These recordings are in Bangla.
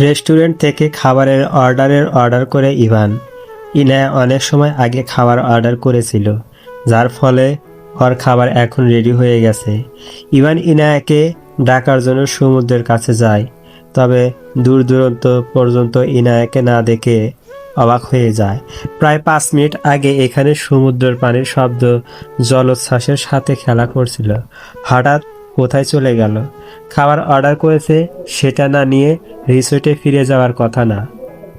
রেস্টুরেন্ট থেকে খাবারের অর্ডারের অর্ডার করে ইভান। ইনায়া অনেক সময় আগে খাবার অর্ডার করেছিল, যার ফলে ওর খাবার এখন রেডি হয়ে গেছে। ইভান ইনায়াকে ডাকার জন্য সমুদ্রের কাছে যায়, তবে দূর দূরান্ত পর্যন্ত ইনায়াকে না দেখে অবাক হয়ে যায়। প্রায় পাঁচ মিনিট আগে এখানে সমুদ্রের পানির শব্দ জলোচ্ছ্বাসের সাথে খেলা করছিল। হঠাৎ কোথায় চলে গেল? খাবার অর্ডার করেছে সেটা না নিয়ে রিসোর্টে ফিরে যাওয়ার কথা না।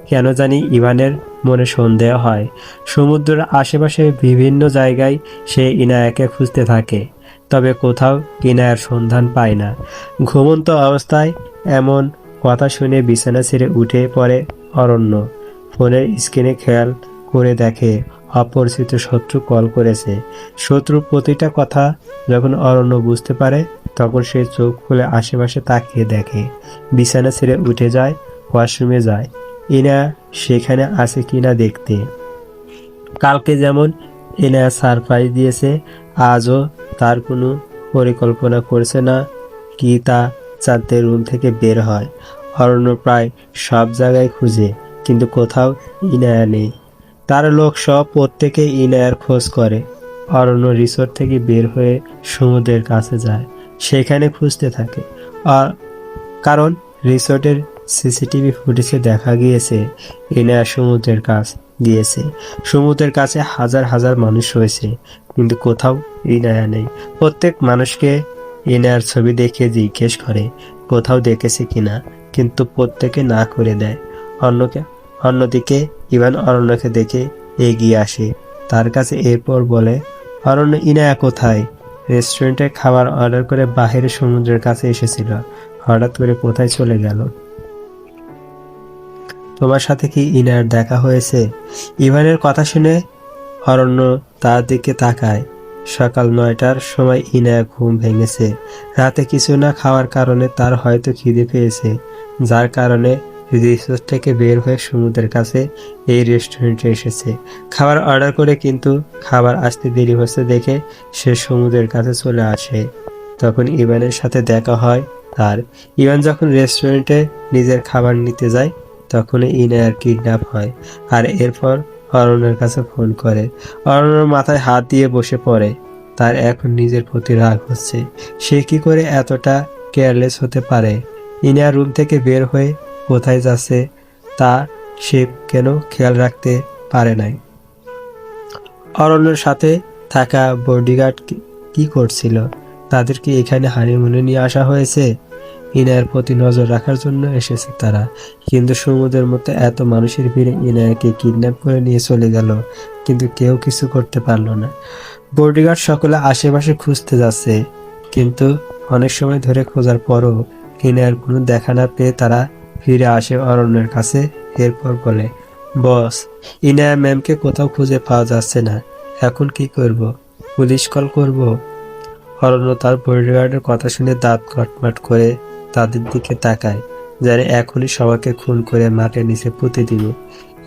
কেন জানি ইভানের মনে সন্দেহ হয়। সমুদ্রের আশেপাশে বিভিন্ন জায়গায় সে ইনায়াকে খুঁজতে থাকে, তবে কোথাও ইনায়ার সন্ধান পায় না। ঘুমন্ত অবস্থায় এমন কথা শুনে বিছানা ছেড়ে উঠে পড়ে অরণ্য। ফোনের স্ক্রিনে খেয়াল করে দেখে অপরিচিত শত্রু কল করেছে। শত্রুর প্রতিটা কথা যখন অরণ্য বুঝতে পারে তখন সে চোখ খুলে আশেপাশে তাকিয়ে দেখে। বিছানা ছেড়ে উঠে যায়, ওয়াশরুমে যায়। ইনা সেখানে আছে কিনা দেখতে। কালকে যেমন ইনা সারপ্রাইজ দিয়েছে, আজও তার কোনো পরিকল্পনা করছে না কি তা চাঁদতে রুম থেকে বের হয়। অরণ্য প্রায় সব জায়গায় খুঁজে, কিন্তু কোথাও ইনায়া নেই। তার লোক সব প্রত্যেকে ইনায়ার খোঁজ করে। অরণ্য রিসোর্ট থেকে বের হয়ে সমুদ্রের কাছে যায়। সেখানে খুঁজতে থাকে। আর কারণ রিসোর্টের সিসিটিভি ফুটেজে দেখা গিয়েছে ইনায়া সমুদ্রের কাছ গিয়েছে সমুদ্রের কাছে হাজার হাজার মানুষ রয়েছে, কিন্তু কোথাও ইনায়া নেই। প্রত্যেক মানুষকে ইনায়ার ছবি দেখে জিজ্ঞেস করে, কোথাও দেখেছে কিনা? কিন্তু প্রত্যেকে না করে দেয়। অন্যকে, অন্যদিকে ইভান অরণ্যকে দেখে এগিয়ে আসে। তার কাছে এরপর বলে, অরণ্য, ইনায়া কোথায়? রেস্টুরেন্টে খাবার অর্ডার করে বাহিরে সমুদ্রের কাছে এসেছিল। হঠাৎ করে কোথায় চলে গেল? তোমার সাথে কি ইনার দেখা হয়েছে? ইভানের কথা শুনে অরণ্য তার দিকে তাকায়। সকাল নয়টার সময় ইনায়া ঘুম ভেঙেছে। রাতে কিছু না খাওয়ার কারণে তার হয়তো খিদে পেয়েছে, যার কারণে রিসোর্ট থেকে বের হয়ে সমুদ্রের কাছে এই রেস্টুরেন্টে এসেছে। খাবার অর্ডার করে কিন্তু খাবার আসতে দেরি হচ্ছে দেখে সে সমুদ্রের কাছে চলে আসে। তখন ইভানের সাথে দেখা হয় তার। ইভান যখন রেস্টুরেন্টে নিজের খাবার নিতে যায় তখন ইনায়ার কিডন্যাপ হয় আর এরপর অরণ্যের কাছে ফোন করে। অরণ্যর মাথায় হাত দিয়ে বসে পড়ে। তার এখন নিজের প্রতি রাগ হচ্ছে। সে কি করে এতটা কেয়ারলেস হতে পারে? ইনার রুম থেকে বের হয়ে কোথায় যাচ্ছে তা সে কেন খেয়াল রাখতে পারে নাই। অরণ্যের সাথে থাকা বডিগার্ড কি করছিল? তাদেরকে এখানে হানিমুনে নিয়ে আসা হয়েছে? ইনায়ের প্রতি নজর রাখার জন্য এসেছে তারা। কিন্তু সমুদ্রের মধ্যে এত মানুষের ভিড়ে ইনায়াকে কিডন্যাপ করে নিয়ে চলে গেল। কিন্তু কেউ কিছু করতে পারল না। বডিগার্ড সকলে আশেপাশে খুঁজতে যাচ্ছে। কিন্তু অনেক সময় ধরে খোঁজার পরও ইনায়ের কোনো দেখা না পেয়ে তারা ফিরে আসে অরণ্যের কাছে। এরপর বলে, বস, ইনায়া ম্যামকে কোথাও খুঁজে পাওয়া যাচ্ছে না। এখন কি করব? পুলিশ কল করব? অরণ্য তার বডিগার্ডের কথা শুনে দাঁত কটমাট করে তাদের দিকে তাকায়, যেন এখনই সবাইকে খুন করে মাটির নিচে পুঁতে দিবে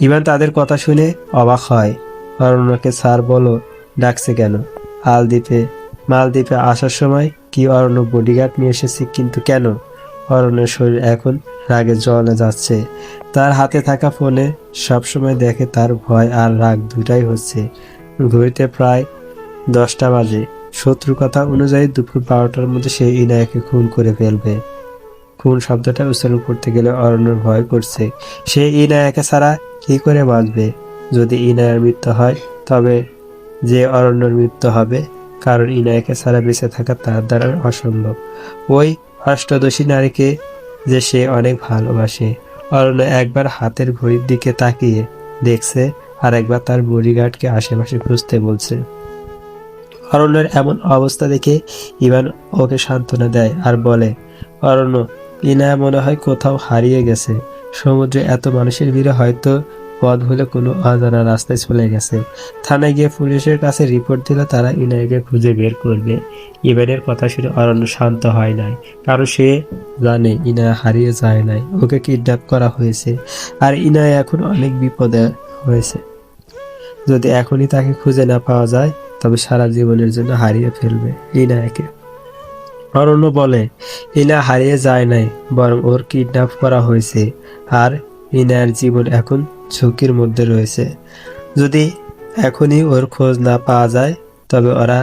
ইভান তাদের কথা শুনে অবাক হয়। অরণ্যকে, স্যার, বলো, ডাকছে কেন? আলদ্বীপে, মালদ্বীপে আসার সময় কি অরণ্য বডিগার্ড নিয়ে এসেছি, কিন্তু কেন? অরণ্যের শরীর এখন রাগে জ্বলে যাচ্ছে। তার হাতে থাকা ফোনে সবসময় দেখে তার ভয় আর রাগ দুটাই হচ্ছে। ঘড়িতে প্রায় দশটা বাজে। শত্রু কথা অনুযায়ী দুপুর বারোটার মধ্যে সে ইনায়াকে খুন করে ফেলবে। খুন শব্দটা উচ্চারণ করতে গেলে অরণ্যর ভয় করছে। সে ইনায়াকে ছাড়া কি করে বাঁচবে? যদি ইনায়ার মৃত্যু হয়, তবে যে অরণ্যর মৃত্যু হবে, কারণ ইনায়াকে ছাড়া বেঁচে থাকা তার দ্বারা অসম্ভব। ওই অষ্টদশী নারীকে যে সে অনেক ভালোবাসে। অরণ্য একবার হাতের ঘড়ির দিকে তাকিয়ে দেখছে আর একবার তার বডিগার্ডকে আশেপাশে খুঁজতে বলছে। অরণ্যের এমন অবস্থা দেখে ইভান ওকে সান্ত্বনা দেয় আর বলে, অরণ্য ইনায়া মনে হয় কোথাও হারিয়ে গেছে। সমুদ্রে এত মানুষের ভিড়ে হয়তো পথ ভুলে কোনো অজানা রাস্তায় চলে গেছে। থানায় গিয়ে পুলিশের কাছে রিপোর্ট দিলে তারা ইনায়াকে খুঁজে বের করবে। ইভানের কথা শুনে অরণ্য শান্ত হয় নাই, কারণ সে জানে ইনায়া হারিয়ে যায় নাই, ওকে কিডন্যাপ করা হয়েছে, আর ইনায়া এখন অনেক বিপদে হয়েছে। যদি এখনই তাকে খুঁজে না পাওয়া যায়, তবে সারা জীবনের জন্য হারিয়ে ফেলবে ইনায়াকে। অরণ্য বলে, ইনা হারিয়ে যায় নাই, বরং ওর কিডন্যাপ করা হয়েছে, আর ইনার জীবন এখন ঝুঁকির মধ্যে রয়েছে। যদি এখনই ওর খোঁজ না পাওয়া যায়, তবে ওরা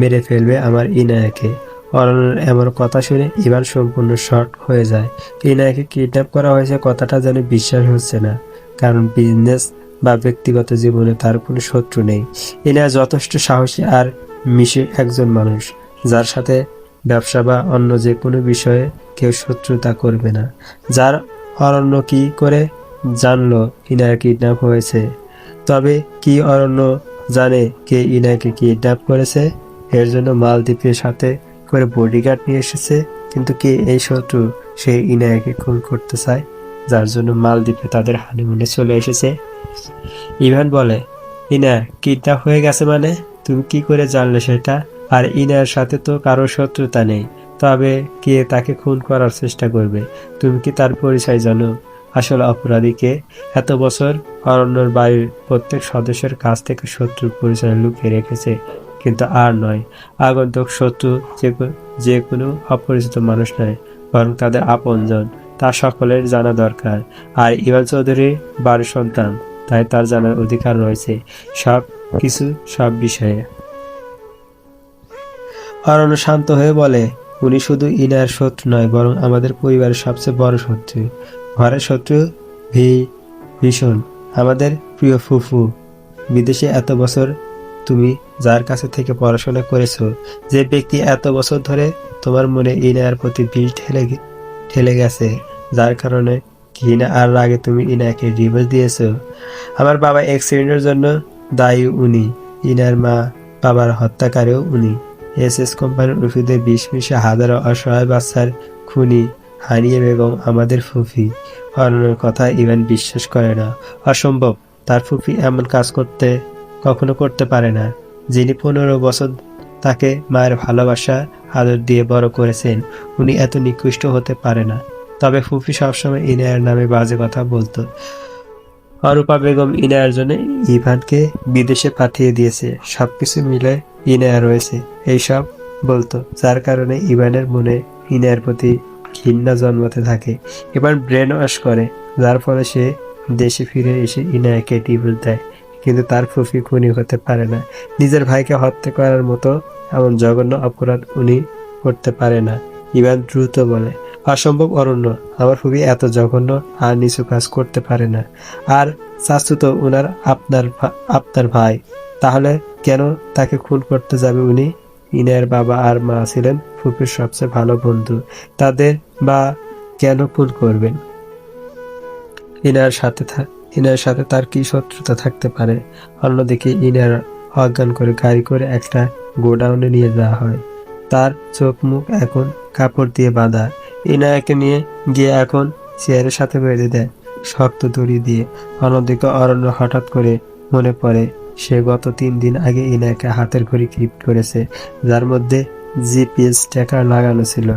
মেরে ফেলবে আমার ইনায়াকে। অরণ্যের এমন কথা শুনে ইভান সম্পূর্ণ শর্ট হয়ে যায়। ইনায়াকে কিডন্যাপ করা হয়েছে কথাটা যেন বিশ্বাস হচ্ছে না, কারণ বিজনেস বা ব্যক্তিগত জীবনে তার কোনো শত্রু নেই। ইনা যথেষ্ট সাহসী আর মিশে একজন মানুষ, যার সাথে ব্যবসা বা অন্য যে কোনো বিষয়ে কেউ শত্রুতা করবে না, যার অরণ্য কি করে জানলো ইনার কিডন্যাপ হয়েছে? তবে কি অরণ্য জানে কে ইনাকে কিডন্যাপ করেছে? এর জন্য মালদ্বীপের সাথে করে বডিগার্ড নিয়ে এসেছে, কিন্তু কে এই শত্রু? সে ইনায়াকে খুন করতে চায়, যার জন্য মালদ্বীপে তাদের হানিমুনে চলে এসেছে। ইভান বলে ইনা কিডন্যাপ হয়ে গেছে মানে? তুমি কি করে জানলে সেটা? আর ইনার সাথে তো কারও শত্রুতা নেই। তবে কে তাকে খুন করার চেষ্টা করবে? তুমি কি তার পরিচয় জানো? আসলে অপরাধীকে এত বছর অরণ্যর বাড়ির প্রত্যেক সদস্যের কাছ থেকে শত্রুর পরিচয় লুকিয়ে রেখেছে, কিন্তু আর নয়। আগন্তুক শত্রু যে যে কোনো অপরিচিত মানুষ নয়, বরং তাদের আপনজন। তা সকলের জানা দরকার। আর ইভান চৌধুরী বাড়ির সন্তান, তাই তার জানার অধিকার রয়েছে সব কিছু সব বিষয়ে। অরণ্য শান্ত হয়ে বলে উনি শুধু ইনার শত্রু নয়, বরং আমাদের পরিবারের সবচেয়ে বড় শত্রু। ঘরের শত্রু ভি ভীষণ, আমাদের প্রিয় ফুফু। বিদেশে এত বছর তুমি যার কাছে থেকে পড়াশোনা করেছ, যে ব্যক্তি এত বছর ধরে তোমার মনে ইনার প্রতি বিষ ঠেলে ঠেলে গেছে, যার কারণে ঘৃণা আর রাগে তুমি ইনাকে ডিভোর্স দিয়েছ। আমার বাবা অ্যাক্সিডেন্টের জন্য দায়ী উনি, ইনার মা বাবার হত্যাকারীও উনি। এস এস কোম্পানির ওষুধে বিষ মিশে হাজারো অসহায় বাচ্চার খুনি হানিয়ে বেগম আমাদের ফুফি অরণ্যের কথা ইভেন বিশ্বাস করে না। অসম্ভব, তার ফুফি এমন কাজ করতে কখনো করতে পারে না, যিনি পনেরো বছর তাকে মায়ের ভালোবাসা, আদর দিয়ে বড় করেছেন, উনি এত নিকৃষ্ট হতে পারে না। তবে ফুফি সবসময় ইনায়ের নামে বাজে কথা বলতো। অরূপা বেগম ইনায়ের জন্য ইভানকে বিদেশে পাঠিয়ে দিয়েছে। সবকিছু মিলে ইনায়া রয়েছে। এইসব বলতো, যার কারণে ইভানের মনে ইনায়ের প্রতি ঘৃণা জন্মাতে থাকে। ইভান ব্রেন ওয়াশ করে, যার ফলে সে দেশে ফিরে এসে ইনায়াকে ডিভোর্স দেয়। কিন্তু তার ফুফি খুনি হতে পারে না। নিজের ভাইকে হত্যা করার মতো এমন জঘন্য অপরাধ উনি করতে পারে না, ইভান দ্রুত বলে। অসম্ভব অরণ্য, আমার ফুফি এত জঘন্য আর নিচু কাজ করতে পারে না। আর চাচু তো উনার আপনার আপনার ভাই। তাহলে কেন তাকে খুন করতে যাবে উনি? ইনার বাবা আর মা ছিলেন ফুপির সবচেয়ে ভালো বন্ধু। তাদের বা কেন খুন করবেন? ইনার সাথে ইনার সাথে তার কি শত্রুতা থাকতে পারে? অন্যদিকে ইনার অজ্ঞান করে গাড়ি করে একটা গোডাউনে নিয়ে যাওয়া হয়। তার চোখ মুখ এখন কাপড় দিয়ে বাঁধা। ইনায়াকে নিয়ে গিয়ে এখন চেয়ারের সাথে বেঁধে দেয় শক্ত দড়ি দিয়ে। অন্যদিকে অরণ্য হঠাৎ করে মনে পড়ে সে গত তিন দিন আগে ইনাকে হাতের ঘড়ি গিফট করেছে, যার মধ্যে জিপিএস ট্র্যাকার লাগানো ছিল।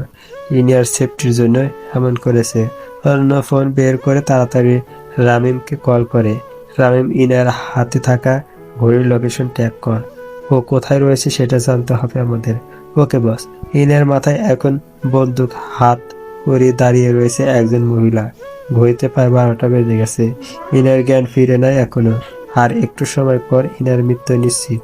ইনিয়ার সেফটির জন্য এমন করেছে। অন্য ফোন বের করে তাড়াতাড়ি রামিমকে কল করে। রামিম ইনার হাতে থাকা ঘড়ির লোকেশন ট্যাগ কর। ও কোথায় রয়েছে সেটা জানতে হবে আমাদের। ওকে, বস। ইনার মাথায় এখন বন্দুক, হাত করে দাঁড়িয়ে রয়েছে একজন মহিলা। ঘড়িতে প্রায় বারোটা বেজে গেছে। ইনার জ্ঞান ফিরে নাই এখনও। আর একটু সময় পর ইনার মৃত্যু নিশ্চিত।